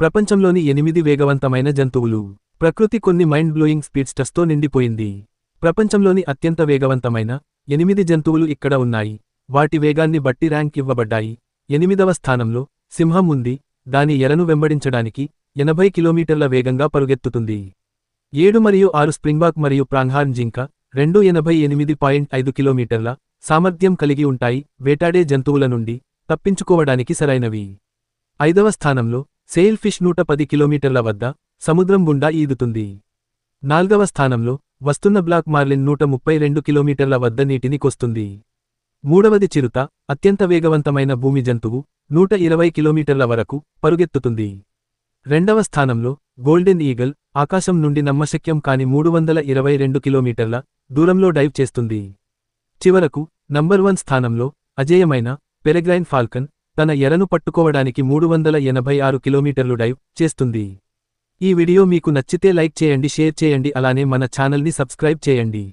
ప్రపంచంలోని ఎనిమిది వేగవంతమైన జంతువులు. ప్రకృతి కొన్ని మైండ్ బ్లోయింగ్ స్పీడ్స్టస్తో నిండిపోయింది. ప్రపంచంలోని అత్యంత వేగవంతమైన ఎనిమిది జంతువులు ఇక్కడ ఉన్నాయి. వాటి వేగాన్ని బట్టి ర్యాంక్ ఇవ్వబడ్డాయి. ఎనిమిదవ స్థానంలో సింహం ఉంది. దాని ఎరను వెంబడించడానికి ఎనభై కిలోమీటర్ల వేగంగా పరుగెత్తుతుంది. ఏడు మరియు ఆరు స్ప్రింగ్బాక్ మరియు ప్రాంగ్హార్న్ జింక రెండు ఎనభై ఎనిమిది పాయింట్ ఐదు కిలోమీటర్ల సామర్థ్యం కలిగి ఉంటాయి. వేటాడే జంతువుల నుండి తప్పించుకోవడానికి సరైనవి. ఐదవ స్థానంలో సెయిల్ ఫిష్ నూట పది కిలోమీటర్ల వద్ద సముద్రం గుండా ఈదుతుంది. నాల్గవ స్థానంలో వస్తున్న బ్లాక్ మార్లిన్ నూట ముప్పై రెండు కిలోమీటర్ల వద్ద నీటిని కొస్తుంది. మూడవది చిరుత అత్యంత వేగవంతమైన భూమి జంతువు నూట ఇరవై కిలోమీటర్ల వరకు పరుగెత్తుతుంది. రెండవ స్థానంలో గోల్డెన్ ఈగల్ ఆకాశం నుండి నమ్మశక్యం కాని మూడు వందల ఇరవై రెండు కిలోమీటర్ల దూరంలో డైవ్ చేస్తుంది. చివరకు నంబర్ వన్ స్థానంలో అజేయమైన పెరెగ్రైన్ ఫాల్కన్ తన ఎరను పట్టుకోవడానికి మూడు వందల ఎనభై ఆరు కిలోమీటర్లు డైవ్ చేస్తుంది. ఈ వీడియో మీకు నచ్చితే లైక్ చేయండి షేర్ చేయండి అలానే మన ఛానల్ని సబ్స్క్రైబ్ చేయండి.